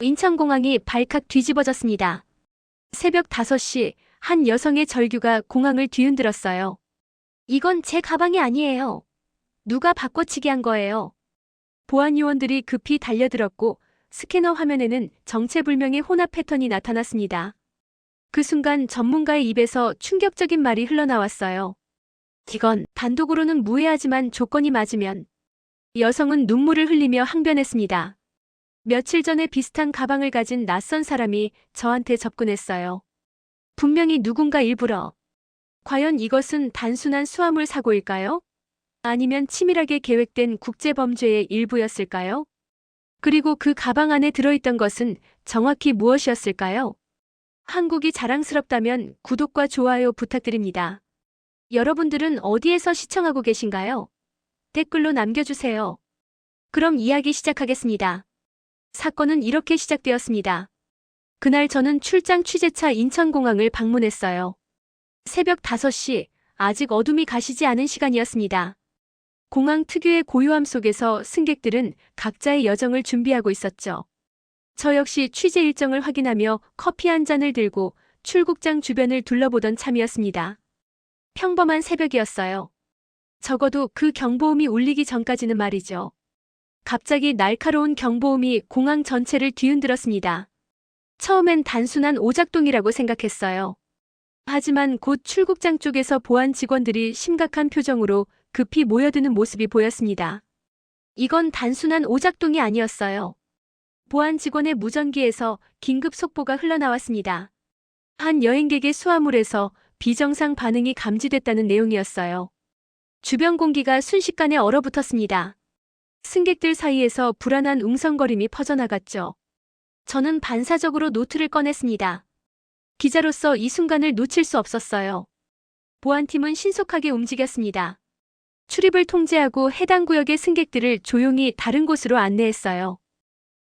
인천공항이 발칵 뒤집어졌습니다. 새벽 5시 한 여성의 절규가 공항을 뒤흔들었어요. 이건 제 가방이 아니에요. 누가 바꿔치기 한 거예요. 보안 요원들이 급히 달려들었고 스캐너 화면에는 정체불명의 혼합 패턴이 나타났습니다. 그 순간 전문가의 입에서 충격적인 말이 흘러나왔어요. 이건 단독으로는 무해하지만 조건이 맞으면 여성은 눈물을 흘리며 항변했습니다. 며칠 전에 비슷한 가방을 가진 낯선 사람이 저한테 접근했어요. 분명히 누군가 일부러. 과연 이것은 단순한 수화물 사고일까요? 아니면 치밀하게 계획된 국제범죄의 일부였을까요? 그리고 그 가방 안에 들어있던 것은 정확히 무엇이었을까요? 한국이 자랑스럽다면 구독과 좋아요 부탁드립니다. 여러분들은 어디에서 시청하고 계신가요? 댓글로 남겨주세요. 그럼 이야기 시작하겠습니다. 사건은 이렇게 시작되었습니다. 그날 저는 출장 취재차 인천공항을 방문했어요. 새벽 5시, 아직 어둠이 가시지 않은 시간이었습니다. 공항 특유의 고요함 속에서 승객들은 각자의 여정을 준비하고 있었죠. 저 역시 취재 일정을 확인하며 커피 한 잔을 들고 출국장 주변을 둘러보던 참이었습니다. 평범한 새벽이었어요. 적어도 그 경보음이 울리기 전까지는 말이죠. 갑자기 날카로운 경보음이 공항 전체를 뒤흔들었습니다. 처음엔 단순한 오작동이라고 생각했어요. 하지만 곧 출국장 쪽에서 보안 직원들이 심각한 표정으로 급히 모여드는 모습이 보였습니다. 이건 단순한 오작동이 아니었어요. 보안 직원의 무전기에서 긴급 속보가 흘러나왔습니다. 한 여행객의 수화물에서 비정상 반응이 감지됐다는 내용이었어요. 주변 공기가 순식간에 얼어붙었습니다. 승객들 사이에서 불안한 웅성거림이 퍼져나갔죠. 저는 반사적으로 노트를 꺼냈습니다. 기자로서 이 순간을 놓칠 수 없었어요. 보안팀은 신속하게 움직였습니다. 출입을 통제하고 해당 구역의 승객들을 조용히 다른 곳으로 안내했어요.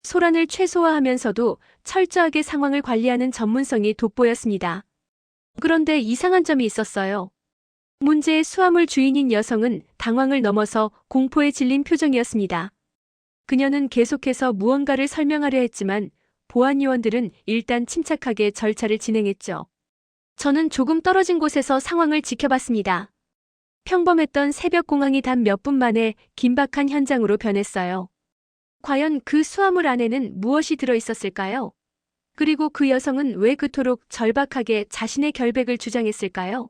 소란을 최소화하면서도 철저하게 상황을 관리하는 전문성이 돋보였습니다. 그런데 이상한 점이 있었어요. 문제의 수화물 주인인 여성은 당황을 넘어서 공포에 질린 표정이었습니다. 그녀는 계속해서 무언가를 설명하려 했지만 보안 요원들은 일단 침착하게 절차를 진행했죠. 저는 조금 떨어진 곳에서 상황을 지켜봤습니다. 평범했던 새벽 공항이 단 몇 분 만에 긴박한 현장으로 변했어요. 과연 그 수화물 안에는 무엇이 들어 있었을까요? 그리고 그 여성은 왜 그토록 절박하게 자신의 결백을 주장했을까요?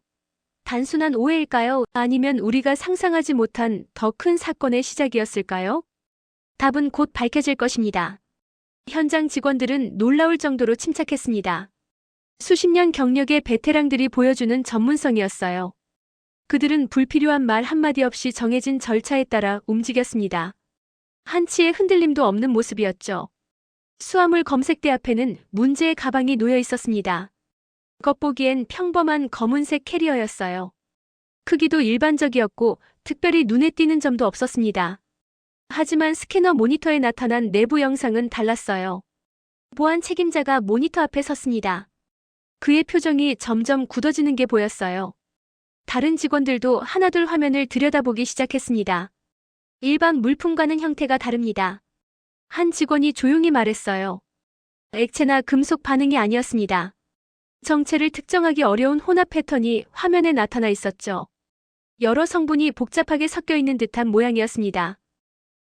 단순한 오해일까요? 아니면 우리가 상상하지 못한 더 큰 사건의 시작이었을까요? 답은 곧 밝혀질 것입니다. 현장 직원들은 놀라울 정도로 침착했습니다. 수십 년 경력의 베테랑들이 보여주는 전문성이었어요. 그들은 불필요한 말 한마디 없이 정해진 절차에 따라 움직였습니다. 한치의 흔들림도 없는 모습이었죠. 수화물 검색대 앞에는 문제의 가방이 놓여 있었습니다. 겉보기엔 평범한 검은색 캐리어였어요. 크기도 일반적이었고 특별히 눈에 띄는 점도 없었습니다. 하지만 스캐너 모니터에 나타난 내부 영상은 달랐어요. 보안 책임자가 모니터 앞에 섰습니다. 그의 표정이 점점 굳어지는 게 보였어요. 다른 직원들도 하나둘 화면을 들여다보기 시작했습니다. 일반 물품과는 형태가 다릅니다. 한 직원이 조용히 말했어요. 액체나 금속 반응이 아니었습니다. 정체를 특정하기 어려운 혼합 패턴이 화면에 나타나 있었죠. 여러 성분이 복잡하게 섞여 있는 듯한 모양이었습니다.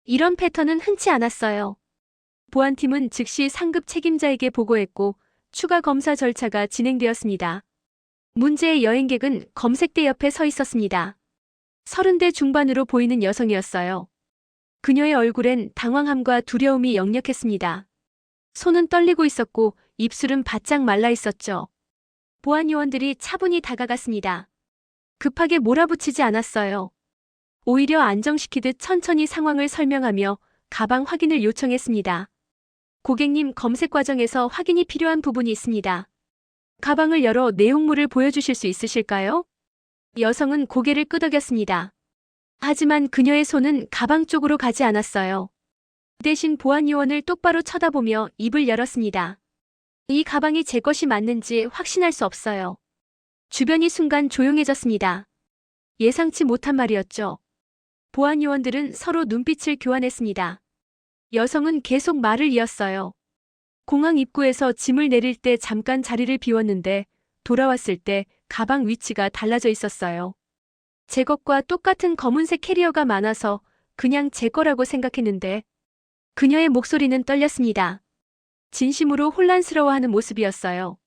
이런 패턴은 흔치 않았어요. 보안팀은 즉시 상급 책임자에게 보고했고 추가 검사 절차가 진행되었습니다. 문제의 여행객은 검색대 옆에 서 있었습니다. 서른대 중반으로 보이는 여성이었어요. 그녀의 얼굴엔 당황함과 두려움이 역력했습니다. 손은 떨리고 있었고 입술은 바짝 말라 있었죠. 보안 요원들이 차분히 다가갔습니다. 급하게 몰아붙이지 않았어요. 오히려 안정시키듯 천천히 상황을 설명하며 가방 확인을 요청했습니다. 고객님 검색 과정에서 확인이 필요한 부분이 있습니다. 가방을 열어 내용물을 보여주실 수 있으실까요? 여성은 고개를 끄덕였습니다. 하지만 그녀의 손은 가방 쪽으로 가지 않았어요. 대신 보안 요원을 똑바로 쳐다보며 입을 열었습니다. 이 가방이 제 것이 맞는지 확신할 수 없어요. 주변이 순간 조용해졌습니다. 예상치 못한 말이었죠. 보안 요원들은 서로 눈빛을 교환했습니다. 여성은 계속 말을 이었어요. 공항 입구에서 짐을 내릴 때 잠깐 자리를 비웠는데 돌아왔을 때 가방 위치가 달라져 있었어요. 제 것과 똑같은 검은색 캐리어가 많아서 그냥 제 거라고 생각했는데 그녀의 목소리는 떨렸습니다. 진심으로 혼란스러워하는 모습이었어요.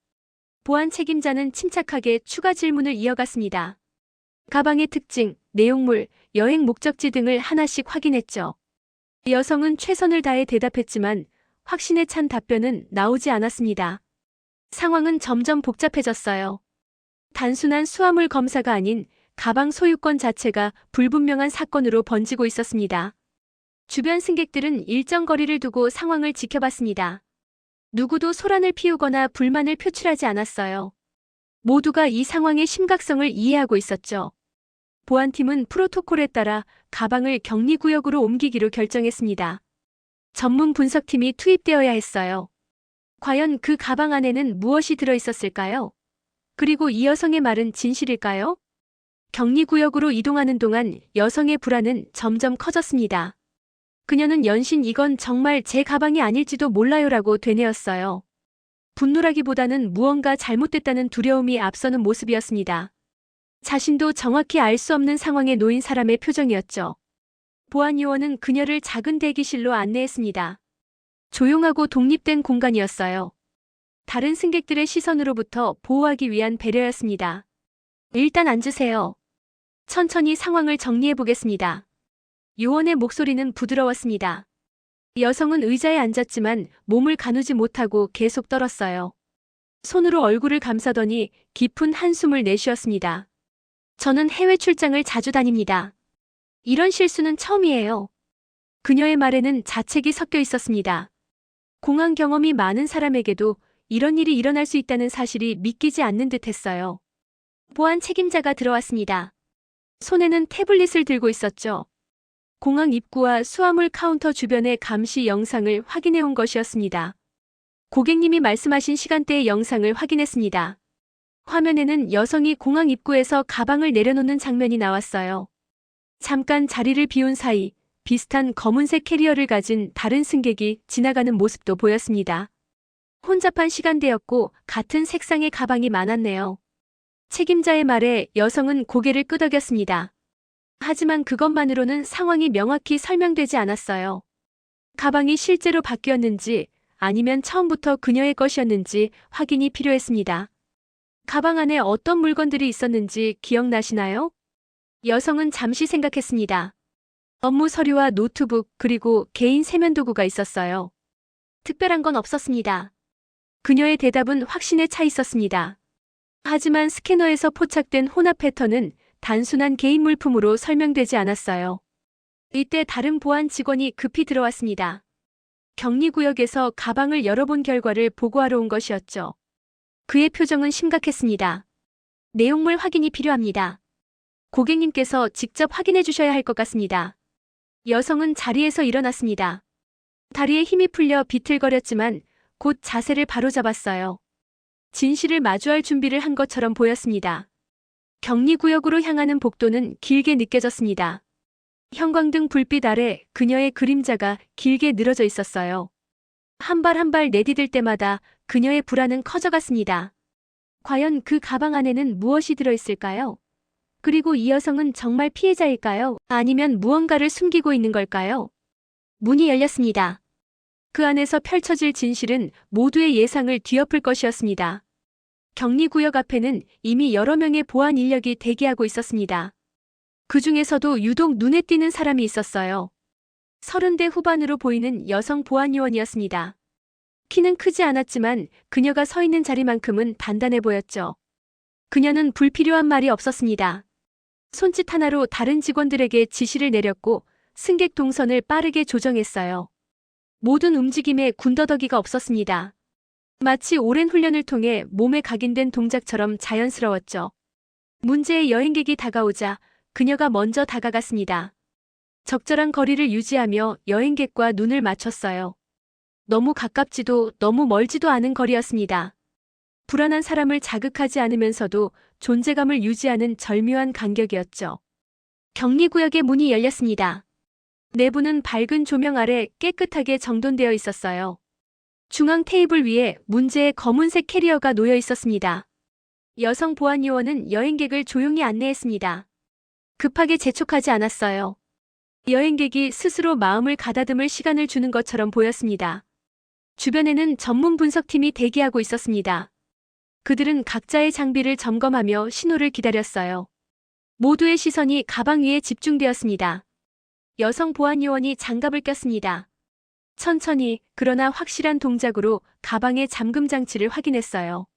보안 책임자는 침착하게 추가 질문을 이어갔습니다. 가방의 특징, 내용물, 여행 목적지 등을 하나씩 확인했죠. 여성은 최선을 다해 대답했지만 확신에 찬 답변은 나오지 않았습니다. 상황은 점점 복잡해졌어요. 단순한 수화물 검사가 아닌 가방 소유권 자체가 불분명한 사건으로 번지고 있었습니다. 주변 승객들은 일정 거리를 두고 상황을 지켜봤습니다. 누구도 소란을 피우거나 불만을 표출하지 않았어요. 모두가 이 상황의 심각성을 이해하고 있었죠. 보안팀은 프로토콜에 따라 가방을 격리구역으로 옮기기로 결정했습니다. 전문 분석팀이 투입되어야 했어요. 과연 그 가방 안에는 무엇이 들어 있었을까요? 그리고 이 여성의 말은 진실일까요? 격리구역으로 이동하는 동안 여성의 불안은 점점 커졌습니다. 그녀는 연신 이건 정말 제 가방이 아닐지도 몰라요라고 되뇌었어요. 분노라기보다는 무언가 잘못됐다는 두려움이 앞서는 모습이었습니다. 자신도 정확히 알 수 없는 상황에 놓인 사람의 표정이었죠. 보안 요원은 그녀를 작은 대기실로 안내했습니다. 조용하고 독립된 공간이었어요. 다른 승객들의 시선으로부터 보호하기 위한 배려였습니다. 일단 앉으세요. 천천히 상황을 정리해 보겠습니다. 요원의 목소리는 부드러웠습니다. 여성은 의자에 앉았지만 몸을 가누지 못하고 계속 떨었어요. 손으로 얼굴을 감싸더니 깊은 한숨을 내쉬었습니다. 저는 해외 출장을 자주 다닙니다. 이런 실수는 처음이에요. 그녀의 말에는 자책이 섞여 있었습니다. 공항 경험이 많은 사람에게도 이런 일이 일어날 수 있다는 사실이 믿기지 않는 듯 했어요. 보안 책임자가 들어왔습니다. 손에는 태블릿을 들고 있었죠. 공항 입구와 수화물 카운터 주변의 감시 영상을 확인해 온 것이었습니다. 고객님이 말씀하신 시간대의 영상을 확인했습니다. 화면에는 여성이 공항 입구에서 가방을 내려놓는 장면이 나왔어요. 잠깐 자리를 비운 사이 비슷한 검은색 캐리어를 가진 다른 승객이 지나가는 모습도 보였습니다. 혼잡한 시간대였고 같은 색상의 가방이 많았네요. 책임자의 말에 여성은 고개를 끄덕였습니다. 하지만 그것만으로는 상황이 명확히 설명되지 않았어요. 가방이 실제로 바뀌었는지 아니면 처음부터 그녀의 것이었는지 확인이 필요했습니다. 가방 안에 어떤 물건들이 있었는지 기억나시나요? 여성은 잠시 생각했습니다. 업무 서류와 노트북 그리고 개인 세면도구가 있었어요. 특별한 건 없었습니다. 그녀의 대답은 확신에 차 있었습니다. 하지만 스캐너에서 포착된 혼합 패턴은 단순한 개인 물품으로 설명되지 않았어요. 이때 다른 보안 직원이 급히 들어왔습니다. 격리구역에서 가방을 열어본 결과를 보고하러 온 것이었죠. 그의 표정은 심각했습니다. 내용물 확인이 필요합니다. 고객님께서 직접 확인해 주셔야 할 것 같습니다. 여성은 자리에서 일어났습니다. 다리에 힘이 풀려 비틀거렸지만 곧 자세를 바로잡았어요. 진실을 마주할 준비를 한 것처럼 보였습니다. 격리구역으로 향하는 복도는 길게 느껴졌습니다. 형광등 불빛 아래 그녀의 그림자가 길게 늘어져 있었어요. 한 발 한 발 내디딜 때마다 그녀의 불안은 커져갔습니다. 과연 그 가방 안에는 무엇이 들어있을까요? 그리고 이 여성은 정말 피해자일까요? 아니면 무언가를 숨기고 있는 걸까요? 문이 열렸습니다. 그 안에서 펼쳐질 진실은 모두의 예상을 뒤엎을 것이었습니다. 격리구역 앞에는 이미 여러 명의 보안 인력이 대기하고 있었습니다. 그 중에서도 유독 눈에 띄는 사람이 있었어요. 30대 후반으로 보이는 여성 보안 요원이었습니다. 키는 크지 않았지만 그녀가 서 있는 자리만큼은 단단해 보였죠. 그녀는 불필요한 말이 없었습니다. 손짓 하나로 다른 직원들에게 지시를 내렸고 승객 동선을 빠르게 조정했어요. 모든 움직임에 군더더기가 없었습니다. 마치 오랜 훈련을 통해 몸에 각인된 동작처럼 자연스러웠죠. 문제의 여행객이 다가오자 그녀가 먼저 다가갔습니다. 적절한 거리를 유지하며 여행객과 눈을 맞췄어요. 너무 가깝지도 너무 멀지도 않은 거리였습니다. 불안한 사람을 자극하지 않으면서도 존재감을 유지하는 절묘한 간격이었죠. 격리구역의 문이 열렸습니다. 내부는 밝은 조명 아래 깨끗하게 정돈되어 있었어요. 중앙 테이블 위에 문제의 검은색 캐리어가 놓여 있었습니다. 여성 보안 요원은 여행객을 조용히 안내했습니다. 급하게 재촉하지 않았어요. 여행객이 스스로 마음을 가다듬을 시간을 주는 것처럼 보였습니다. 주변에는 전문 분석팀이 대기하고 있었습니다. 그들은 각자의 장비를 점검하며 신호를 기다렸어요. 모두의 시선이 가방 위에 집중되었습니다. 여성 보안 요원이 장갑을 꼈습니다. 천천히 그러나 확실한 동작으로 가방의 잠금 장치를 확인했어요.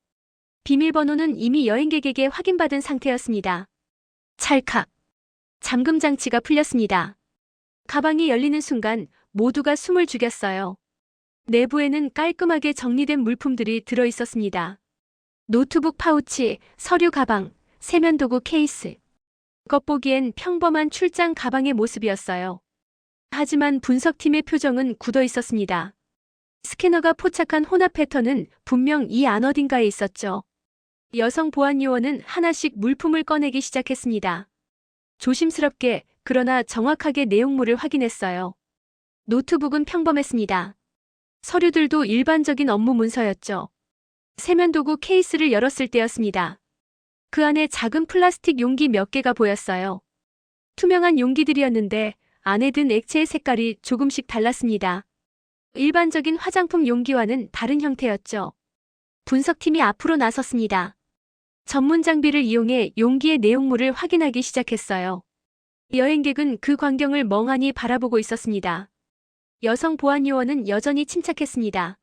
비밀번호는 이미 여행객에게 확인받은 상태였습니다. 찰칵. 잠금 장치가 풀렸습니다. 가방이 열리는 순간 모두가 숨을 죽였어요. 내부에는 깔끔하게 정리된 물품들이 들어 있었습니다. 노트북 파우치, 서류 가방, 세면도구 케이스. 겉보기엔 평범한 출장 가방의 모습이었어요. 하지만 분석팀의 표정은 굳어 있었습니다. 스캐너가 포착한 혼합 패턴은 분명 이 안 어딘가에 있었죠. 여성 보안 요원은 하나씩 물품을 꺼내기 시작했습니다. 조심스럽게 그러나 정확하게 내용물을 확인했어요. 노트북은 평범했습니다. 서류들도 일반적인 업무 문서였죠. 세면도구 케이스를 열었을 때였습니다. 그 안에 작은 플라스틱 용기 몇 개가 보였어요. 투명한 용기들이었는데 안에 든 액체의 색깔이 조금씩 달랐습니다. 일반적인 화장품 용기와는 다른 형태였죠. 분석팀이 앞으로 나섰습니다. 전문 장비를 이용해 용기의 내용물을 확인하기 시작했어요. 여행객은 그 광경을 멍하니 바라보고 있었습니다. 여성 보안 요원은 여전히 침착했습니다.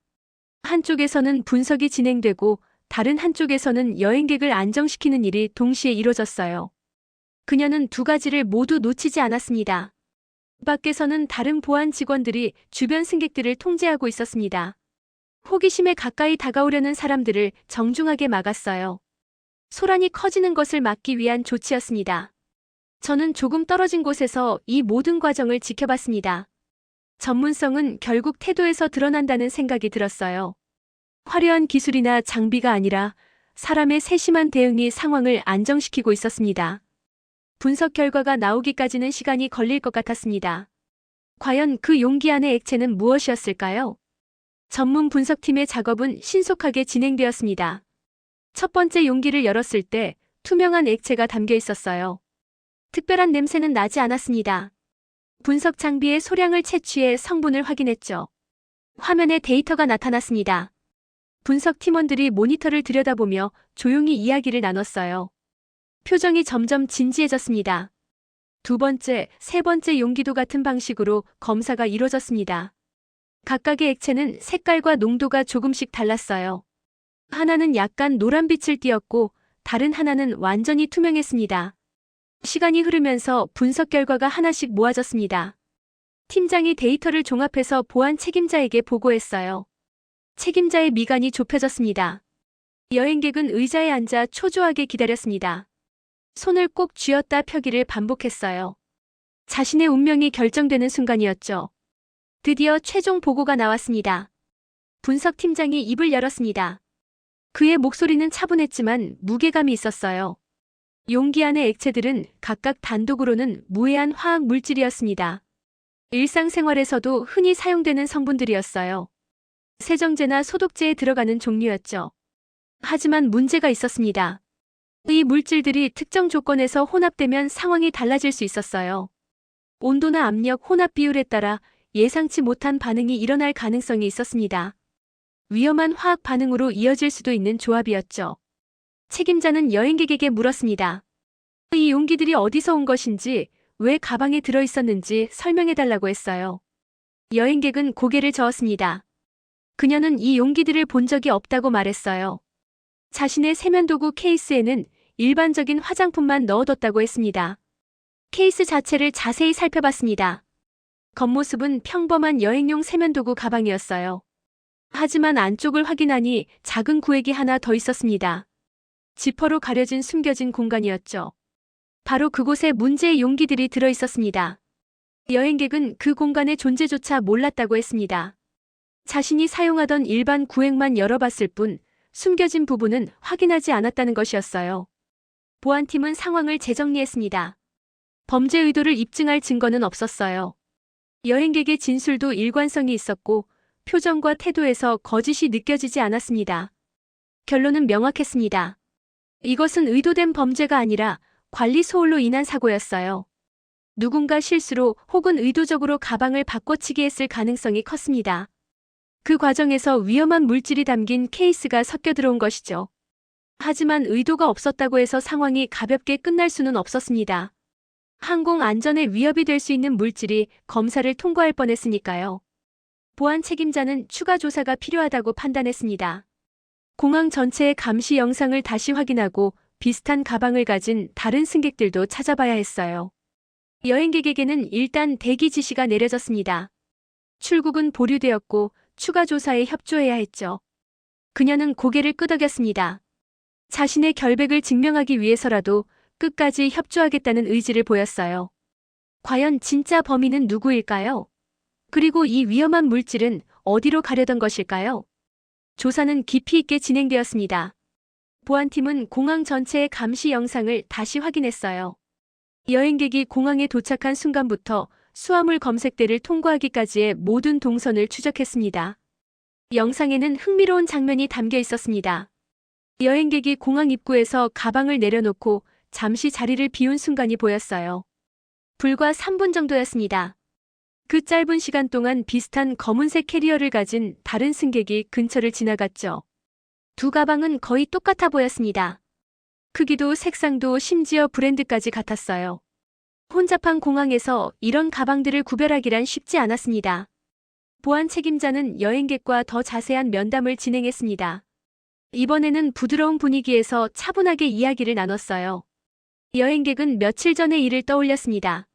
한쪽에서는 분석이 진행되고 다른 한쪽에서는 여행객을 안정시키는 일이 동시에 이뤄졌어요. 그녀는 두 가지를 모두 놓치지 않았습니다. 밖에서는 다른 보안 직원들이 주변 승객들을 통제하고 있었습니다. 호기심에 가까이 다가오려는 사람들을 정중하게 막았어요. 소란이 커지는 것을 막기 위한 조치였습니다. 저는 조금 떨어진 곳에서 이 모든 과정을 지켜봤습니다. 전문성은 결국 태도에서 드러난다는 생각이 들었어요. 화려한 기술이나 장비가 아니라 사람의 세심한 대응이 상황을 안정시키고 있었습니다. 분석 결과가 나오기까지는 시간이 걸릴 것 같았습니다. 과연 그 용기 안의 액체는 무엇이었을까요? 전문 분석팀의 작업은 신속하게 진행되었습니다. 첫 번째 용기를 열었을 때 투명한 액체가 담겨 있었어요. 특별한 냄새는 나지 않았습니다. 분석 장비의 소량을 채취해 성분을 확인했죠. 화면에 데이터가 나타났습니다. 분석 팀원들이 모니터를 들여다보며 조용히 이야기를 나눴어요. 표정이 점점 진지해졌습니다. 두 번째, 세 번째 용기도 같은 방식으로 검사가 이루어졌습니다. 각각의 액체는 색깔과 농도가 조금씩 달랐어요. 하나는 약간 노란빛을 띠었고 다른 하나는 완전히 투명했습니다. 시간이 흐르면서 분석 결과가 하나씩 모아졌습니다. 팀장이 데이터를 종합해서 보안 책임자에게 보고했어요. 책임자의 미간이 좁혀졌습니다. 여행객은 의자에 앉아 초조하게 기다렸습니다. 손을 꼭 쥐었다 펴기를 반복했어요. 자신의 운명이 결정되는 순간이었죠. 드디어 최종 보고가 나왔습니다. 분석팀장이 입을 열었습니다. 그의 목소리는 차분했지만 무게감이 있었어요. 용기 안의 액체들은 각각 단독으로는 무해한 화학 물질이었습니다. 일상생활에서도 흔히 사용되는 성분들이었어요. 세정제나 소독제에 들어가는 종류였죠. 하지만 문제가 있었습니다. 이 물질들이 특정 조건에서 혼합되면 상황이 달라질 수 있었어요. 온도나 압력, 혼합 비율에 따라 예상치 못한 반응이 일어날 가능성이 있었습니다. 위험한 화학 반응으로 이어질 수도 있는 조합이었죠. 책임자는 여행객에게 물었습니다. 이 용기들이 어디서 온 것인지, 왜 가방에 들어 있었는지 설명해달라고 했어요. 여행객은 고개를 저었습니다. 그녀는 이 용기들을 본 적이 없다고 말했어요. 자신의 세면도구 케이스에는 일반적인 화장품만 넣어뒀다고 했습니다. 케이스 자체를 자세히 살펴봤습니다. 겉모습은 평범한 여행용 세면도구 가방이었어요. 하지만 안쪽을 확인하니 작은 구획이 하나 더 있었습니다. 지퍼로 가려진 숨겨진 공간이었죠. 바로 그곳에 문제의 용기들이 들어 있었습니다. 여행객은 그 공간의 존재조차 몰랐다고 했습니다. 자신이 사용하던 일반 구획만 열어봤을 뿐 숨겨진 부분은 확인하지 않았다는 것이었어요. 보안팀은 상황을 재정리했습니다. 범죄 의도를 입증할 증거는 없었어요. 여행객의 진술도 일관성이 있었고 표정과 태도에서 거짓이 느껴지지 않았습니다. 결론은 명확했습니다. 이것은 의도된 범죄가 아니라 관리 소홀로 인한 사고였어요. 누군가 실수로 혹은 의도적으로 가방을 바꿔치기 했을 가능성이 컸습니다. 그 과정에서 위험한 물질이 담긴 케이스가 섞여 들어온 것이죠. 하지만 의도가 없었다고 해서 상황이 가볍게 끝날 수는 없었습니다. 항공 안전에 위협이 될 수 있는 물질이 검사를 통과할 뻔했으니까요. 보안 책임자는 추가 조사가 필요하다고 판단했습니다. 공항 전체의 감시 영상을 다시 확인하고 비슷한 가방을 가진 다른 승객들도 찾아봐야 했어요. 여행객에게는 일단 대기 지시가 내려졌습니다. 출국은 보류되었고 추가 조사에 협조해야 했죠. 그녀는 고개를 끄덕였습니다. 자신의 결백을 증명하기 위해서라도 끝까지 협조하겠다는 의지를 보였어요. 과연 진짜 범인은 누구일까요? 그리고 이 위험한 물질은 어디로 가려던 것일까요? 조사는 깊이 있게 진행되었습니다. 보안팀은 공항 전체의 감시 영상을 다시 확인했어요. 여행객이 공항에 도착한 순간부터 수화물 검색대를 통과하기까지의 모든 동선을 추적했습니다. 영상에는 흥미로운 장면이 담겨 있었습니다. 여행객이 공항 입구에서 가방을 내려놓고 잠시 자리를 비운 순간이 보였어요. 불과 3분 정도였습니다. 그 짧은 시간 동안 비슷한 검은색 캐리어를 가진 다른 승객이 근처를 지나갔죠. 두 가방은 거의 똑같아 보였습니다. 크기도 색상도 심지어 브랜드까지 같았어요. 혼잡한 공항에서 이런 가방들을 구별하기란 쉽지 않았습니다. 보안 책임자는 여행객과 더 자세한 면담을 진행했습니다. 이번에는 부드러운 분위기에서 차분하게 이야기를 나눴어요. 여행객은 며칠 전의 일을 떠올렸습니다.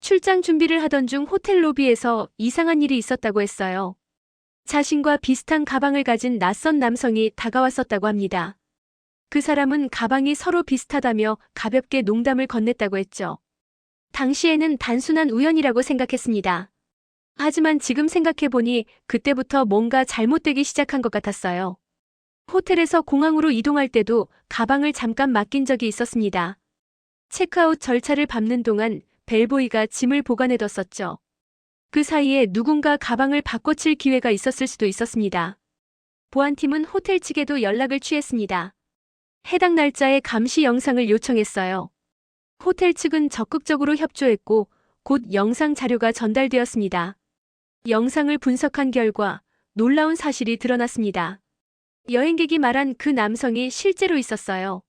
출장 준비를 하던 중 호텔 로비에서 이상한 일이 있었다고 했어요. 자신과 비슷한 가방을 가진 낯선 남성이 다가왔었다고 합니다. 그 사람은 가방이 서로 비슷하다며 가볍게 농담을 건넸다고 했죠. 당시에는 단순한 우연이라고 생각했습니다. 하지만 지금 생각해보니 그때부터 뭔가 잘못되기 시작한 것 같았어요. 호텔에서 공항으로 이동할 때도 가방을 잠깐 맡긴 적이 있었습니다. 체크아웃 절차를 밟는 동안 벨보이가 짐을 보관해뒀었죠. 그 사이에 누군가 가방을 바꿔칠 기회가 있었을 수도 있었습니다. 보안팀은 호텔 측에도 연락을 취했습니다. 해당 날짜의 감시 영상을 요청했어요. 호텔 측은 적극적으로 협조했고 곧 영상 자료가 전달되었습니다. 영상을 분석한 결과 놀라운 사실이 드러났습니다. 여행객이 말한 그 남성이 실제로 있었어요.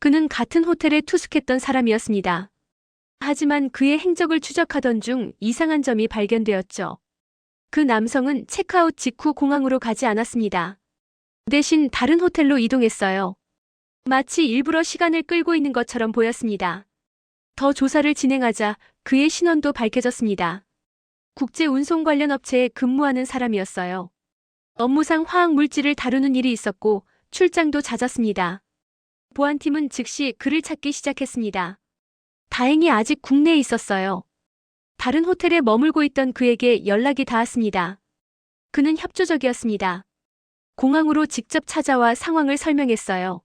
그는 같은 호텔에 투숙했던 사람이었습니다. 하지만 그의 행적을 추적하던 중 이상한 점이 발견되었죠. 그 남성은 체크아웃 직후 공항으로 가지 않았습니다. 대신 다른 호텔로 이동했어요. 마치 일부러 시간을 끌고 있는 것처럼 보였습니다. 더 조사를 진행하자 그의 신원도 밝혀졌습니다. 국제 운송 관련 업체에 근무하는 사람이었어요. 업무상 화학 물질을 다루는 일이 있었고 출장도 잦았습니다. 보안팀은 즉시 그를 찾기 시작했습니다. 다행히 아직 국내에 있었어요. 다른 호텔에 머물고 있던 그에게 연락이 닿았습니다. 그는 협조적이었습니다. 공항으로 직접 찾아와 상황을 설명했어요.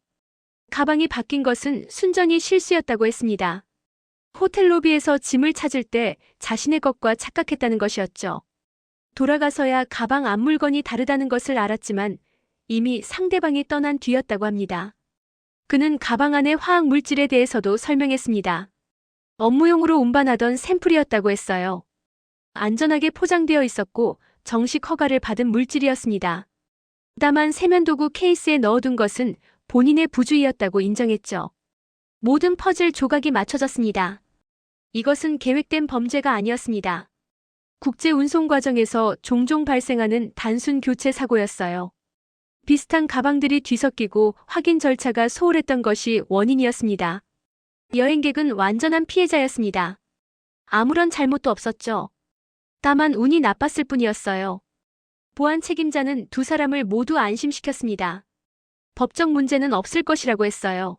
가방이 바뀐 것은 순전히 실수였다고 했습니다. 호텔 로비에서 짐을 찾을 때 자신의 것과 착각했다는 것이었죠. 돌아가서야 가방 앞 물건이 다르다는 것을 알았지만 이미 상대방이 떠난 뒤였다고 합니다. 그는 가방 안의 화학 물질에 대해서도 설명했습니다. 업무용으로 운반하던 샘플이었다고 했어요. 안전하게 포장되어 있었고 정식 허가를 받은 물질이었습니다. 다만 세면도구 케이스에 넣어둔 것은 본인의 부주의였다고 인정했죠. 모든 퍼즐 조각이 맞춰졌습니다. 이것은 계획된 범죄가 아니었습니다. 국제 운송 과정에서 종종 발생하는 단순 교체 사고였어요. 비슷한 가방들이 뒤섞이고 확인 절차가 소홀했던 것이 원인이었습니다. 여행객은 완전한 피해자였습니다. 아무런 잘못도 없었죠. 다만 운이 나빴을 뿐이었어요. 보안 책임자는 두 사람을 모두 안심시켰습니다. 법적 문제는 없을 것이라고 했어요.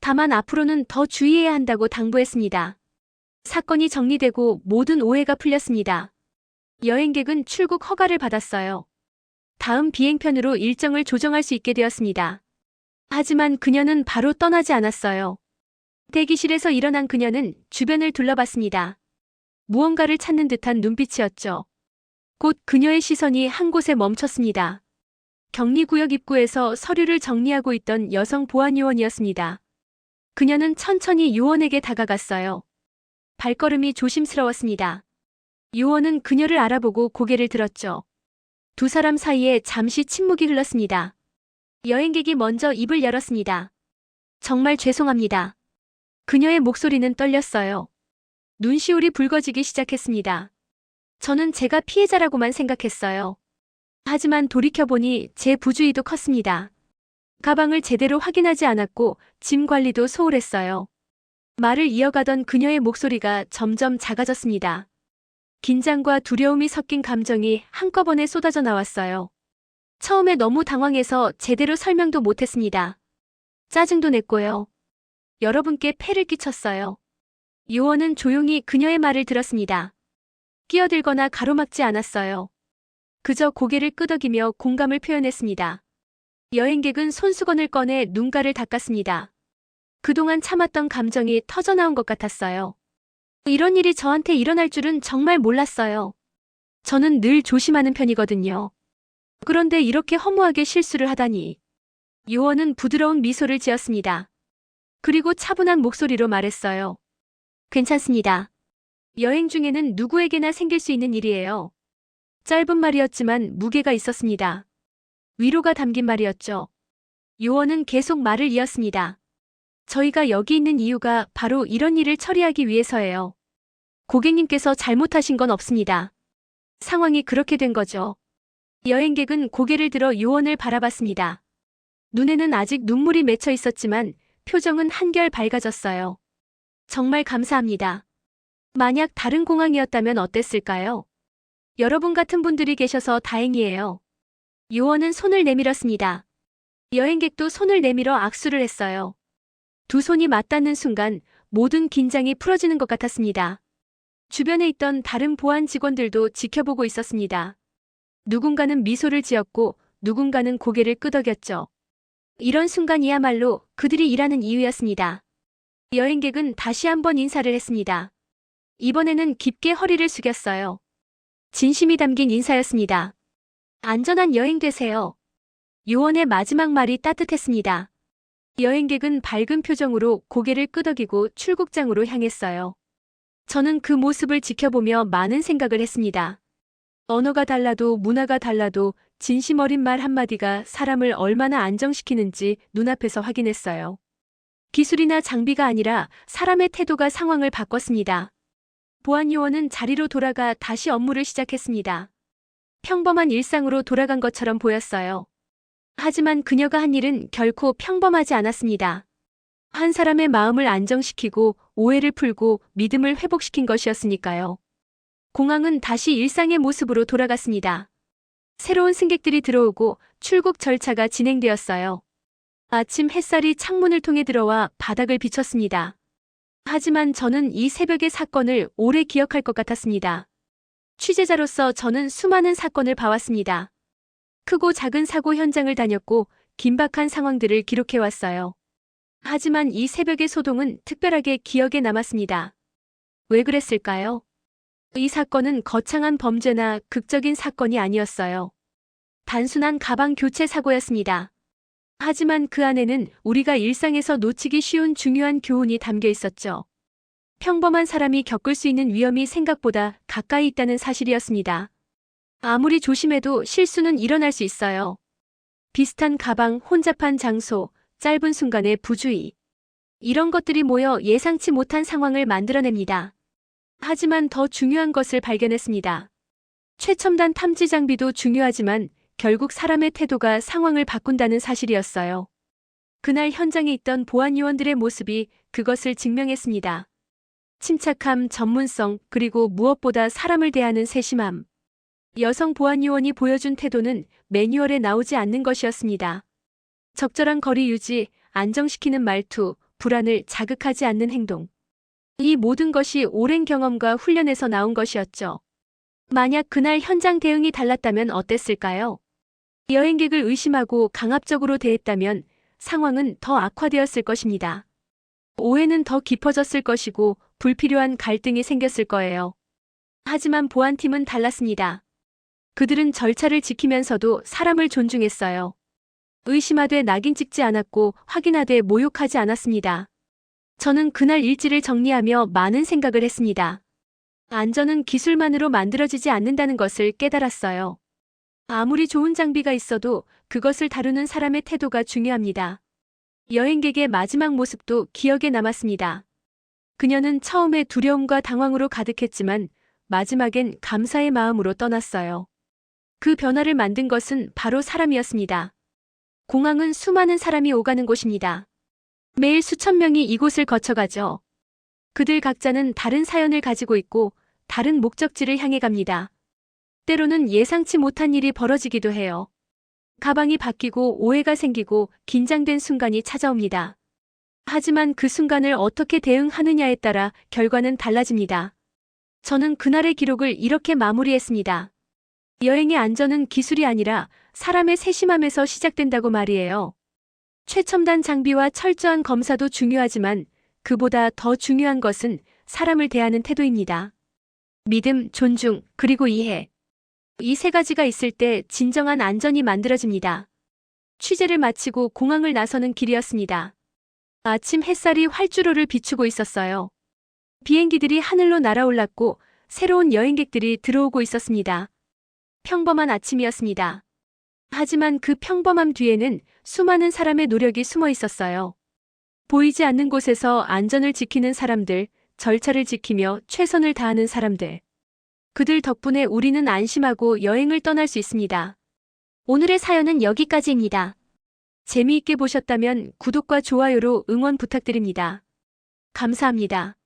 다만 앞으로는 더 주의해야 한다고 당부했습니다. 사건이 정리되고 모든 오해가 풀렸습니다. 여행객은 출국 허가를 받았어요. 다음 비행편으로 일정을 조정할 수 있게 되었습니다. 하지만 그녀는 바로 떠나지 않았어요. 대기실에서 일어난 그녀는 주변을 둘러봤습니다. 무언가를 찾는 듯한 눈빛이었죠. 곧 그녀의 시선이 한 곳에 멈췄습니다. 격리구역 입구에서 서류를 정리하고 있던 여성 보안요원이었습니다. 그녀는 천천히 요원에게 다가갔어요. 발걸음이 조심스러웠습니다. 요원은 그녀를 알아보고 고개를 들었죠. 두 사람 사이에 잠시 침묵이 흘렀습니다. 여행객이 먼저 입을 열었습니다. 정말 죄송합니다. 그녀의 목소리는 떨렸어요. 눈시울이 붉어지기 시작했습니다. 저는 제가 피해자라고만 생각했어요. 하지만 돌이켜보니 제 부주의도 컸습니다. 가방을 제대로 확인하지 않았고 짐 관리도 소홀했어요. 말을 이어가던 그녀의 목소리가 점점 작아졌습니다. 긴장과 두려움이 섞인 감정이 한꺼번에 쏟아져 나왔어요. 처음에 너무 당황해서 제대로 설명도 못했습니다. 짜증도 냈고요. 여러분께 폐를 끼쳤어요. 요원은 조용히 그녀의 말을 들었습니다. 끼어들거나 가로막지 않았어요. 그저 고개를 끄덕이며 공감을 표현했습니다. 여행객은 손수건을 꺼내 눈가를 닦았습니다. 그동안 참았던 감정이 터져나온 것 같았어요. 이런 일이 저한테 일어날 줄은 정말 몰랐어요. 저는 늘 조심하는 편이거든요. 그런데 이렇게 허무하게 실수를 하다니. 요원은 부드러운 미소를 지었습니다. 그리고 차분한 목소리로 말했어요. 괜찮습니다. 여행 중에는 누구에게나 생길 수 있는 일이에요. 짧은 말이었지만 무게가 있었습니다. 위로가 담긴 말이었죠. 요원은 계속 말을 이었습니다. 저희가 여기 있는 이유가 바로 이런 일을 처리하기 위해서예요. 고객님께서 잘못하신 건 없습니다. 상황이 그렇게 된 거죠. 여행객은 고개를 들어 요원을 바라봤습니다. 눈에는 아직 눈물이 맺혀 있었지만 표정은 한결 밝아졌어요. 정말 감사합니다. 만약 다른 공항이었다면 어땠을까요? 여러분 같은 분들이 계셔서 다행이에요. 요원은 손을 내밀었습니다. 여행객도 손을 내밀어 악수를 했어요. 두 손이 맞닿는 순간 모든 긴장이 풀어지는 것 같았습니다. 주변에 있던 다른 보안 직원들도 지켜보고 있었습니다. 누군가는 미소를 지었고 누군가는 고개를 끄덕였죠. 이런 순간이야말로 그들이 일하는 이유였습니다. 여행객은 다시 한번 인사를 했습니다. 이번에는 깊게 허리를 숙였어요. 진심이 담긴 인사였습니다. 안전한 여행 되세요. 요원의 마지막 말이 따뜻했습니다. 여행객은 밝은 표정으로 고개를 끄덕이고 출국장으로 향했어요. 저는 그 모습을 지켜보며 많은 생각을 했습니다. 언어가 달라도 문화가 달라도 진심 어린 말 한마디가 사람을 얼마나 안정시키는지 눈앞에서 확인했어요. 기술이나 장비가 아니라 사람의 태도가 상황을 바꿨습니다. 보안요원은 자리로 돌아가 다시 업무를 시작했습니다. 평범한 일상으로 돌아간 것처럼 보였어요. 하지만 그녀가 한 일은 결코 평범하지 않았습니다. 한 사람의 마음을 안정시키고 오해를 풀고 믿음을 회복시킨 것이었으니까요. 공항은 다시 일상의 모습으로 돌아갔습니다. 새로운 승객들이 들어오고 출국 절차가 진행되었어요. 아침 햇살이 창문을 통해 들어와 바닥을 비쳤습니다. 하지만 저는 이 새벽의 사건을 오래 기억할 것 같았습니다. 취재자로서 저는 수많은 사건을 봐왔습니다. 크고 작은 사고 현장을 다녔고 긴박한 상황들을 기록해왔어요. 하지만 이 새벽의 소동은 특별하게 기억에 남았습니다. 왜 그랬을까요? 이 사건은 거창한 범죄나 극적인 사건이 아니었어요. 단순한 가방 교체 사고였습니다. 하지만 그 안에는 우리가 일상에서 놓치기 쉬운 중요한 교훈이 담겨 있었죠. 평범한 사람이 겪을 수 있는 위험이 생각보다 가까이 있다는 사실이었습니다. 아무리 조심해도 실수는 일어날 수 있어요. 비슷한 가방, 혼잡한 장소, 짧은 순간의 부주의. 이런 것들이 모여 예상치 못한 상황을 만들어냅니다. 하지만 더 중요한 것을 발견했습니다. 최첨단 탐지 장비도 중요하지만 결국 사람의 태도가 상황을 바꾼다는 사실이었어요. 그날 현장에 있던 보안 요원들의 모습이 그것을 증명했습니다. 침착함, 전문성, 그리고 무엇보다 사람을 대하는 세심함. 여성 보안 요원이 보여준 태도는 매뉴얼에 나오지 않는 것이었습니다. 적절한 거리 유지, 안정시키는 말투, 불안을 자극하지 않는 행동. 이 모든 것이 오랜 경험과 훈련에서 나온 것이었죠. 만약 그날 현장 대응이 달랐다면 어땠을까요? 여행객을 의심하고 강압적으로 대했다면 상황은 더 악화되었을 것입니다. 오해는 더 깊어졌을 것이고 불필요한 갈등이 생겼을 거예요. 하지만 보안팀은 달랐습니다. 그들은 절차를 지키면서도 사람을 존중했어요. 의심하되 낙인 찍지 않았고 확인하되 모욕하지 않았습니다. 저는 그날 일지를 정리하며 많은 생각을 했습니다. 안전은 기술만으로 만들어지지 않는다는 것을 깨달았어요. 아무리 좋은 장비가 있어도 그것을 다루는 사람의 태도가 중요합니다. 여행객의 마지막 모습도 기억에 남았습니다. 그녀는 처음에 두려움과 당황으로 가득했지만 마지막엔 감사의 마음으로 떠났어요. 그 변화를 만든 것은 바로 사람이었습니다. 공항은 수많은 사람이 오가는 곳입니다. 매일 수천 명이 이곳을 거쳐가죠. 그들 각자는 다른 사연을 가지고 있고 다른 목적지를 향해 갑니다. 때로는 예상치 못한 일이 벌어지기도 해요. 가방이 바뀌고 오해가 생기고 긴장된 순간이 찾아옵니다. 하지만 그 순간을 어떻게 대응하느냐에 따라 결과는 달라집니다. 저는 그날의 기록을 이렇게 마무리했습니다. 여행의 안전은 기술이 아니라 사람의 세심함에서 시작된다고 말이에요. 최첨단 장비와 철저한 검사도 중요하지만 그보다 더 중요한 것은 사람을 대하는 태도입니다. 믿음, 존중, 그리고 이해. 이 세 가지가 있을 때 진정한 안전이 만들어집니다. 취재를 마치고 공항을 나서는 길이었습니다. 아침 햇살이 활주로를 비추고 있었어요. 비행기들이 하늘로 날아올랐고 새로운 여행객들이 들어오고 있었습니다. 평범한 아침이었습니다. 하지만 그 평범함 뒤에는 수많은 사람의 노력이 숨어 있었어요. 보이지 않는 곳에서 안전을 지키는 사람들, 절차를 지키며 최선을 다하는 사람들. 그들 덕분에 우리는 안심하고 여행을 떠날 수 있습니다. 오늘의 사연은 여기까지입니다. 재미있게 보셨다면 구독과 좋아요로 응원 부탁드립니다. 감사합니다.